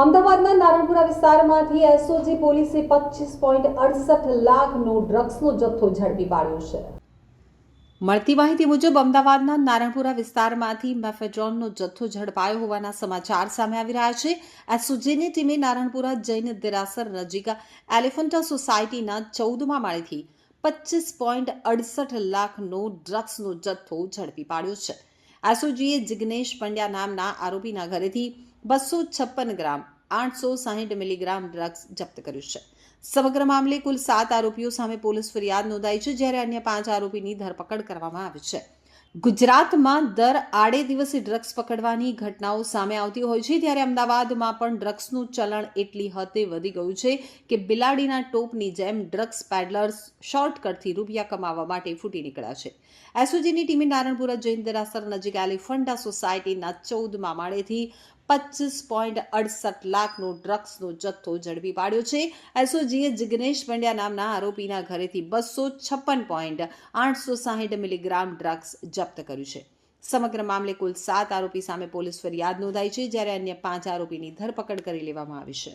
અમદાવાદના નારણપુરા વિસ્તારમાંથી એસઓજી પોલીસે પચીસ પોઈન્ટ અડસઠ લાખનો ડ્રગ્સનો જથ્થો ઝડપી પાડ્યો છે. મળતી માહિતી મુજબ અમદાવાદના નારણપુરા વિસ્તારમાંથી મેફેડ્રોનનો જથ્થો ઝડપાયો હોવાના સમાચાર સામે આવી રહ્યા છે. એસઓજીની ટીમે નારણપુરા જૈન દેરાસર નજીક એલિફન્ટા સોસાયટીના ચૌદમા માળેથી પચીસ પોઈન્ટ અડસઠ લાખનો ડ્રગ્સનો જથ્થો ઝડપી પાડ્યો છે. એસઓજીએ જિગ્નેશ પંડ્યા નામના આરોપીના ઘરેથી બસો છપ્પન ગ્રામ, આઠસો સાહીઠ મિલીગ્રામ ડ્રગ્સ જપ્ત કર્યું છે. સમગ્ર મામલે કુલ સાત આરોપીઓ સામે પોલીસ ફરિયાદ નોંધાઈ છે, જ્યારે અન્ય પાંચ આરોપીની ધરપકડ કરવામાં આવી છે. ગુજરાતમાં દર આડે દિવસે ડ્રગ્સ પકડવાની ઘટનાઓ સામે આવતી હોય છે. ત્યારે અમદાવાદમાં પણ ડ્રગ્સનું ચલણ એટલી હદે વધી ગયું છે કે બિલાડીના ટોપની જેમ ડ્રગ્સ પેડલર્સ શોર્ટકટથી રૂપિયા કમાવા માટે ફૂટી નીકળ્યા છે. એસઓજીની ટીમે નારણપુરા જૈન દેરાસર નજીક એલિફન્ટા સોસાયટીના ચૌદમા માળેથી પચીસ પોઈન્ટ અડસઠ લાખનો ડ્રગ્સનો જથ્થો ઝડપી પાડ્યો છે. એસઓજીએ જિગ્નેશ પંડ્યા નામના આરોપીના ઘરેથી બસો છપ્પન પોઈન્ટ આઠસો સાહીઠ મિલીગ્રામ ડ્રગ્સ જપ્ત કર્યું છે. સમગ્ર મામલે કુલ સાત આરોપી સામે પોલીસ ફરિયાદ નોંધાઈ છે, જ્યારે અન્ય પાંચ આરોપીની ધરપકડ કરી લેવામાં આવી છે.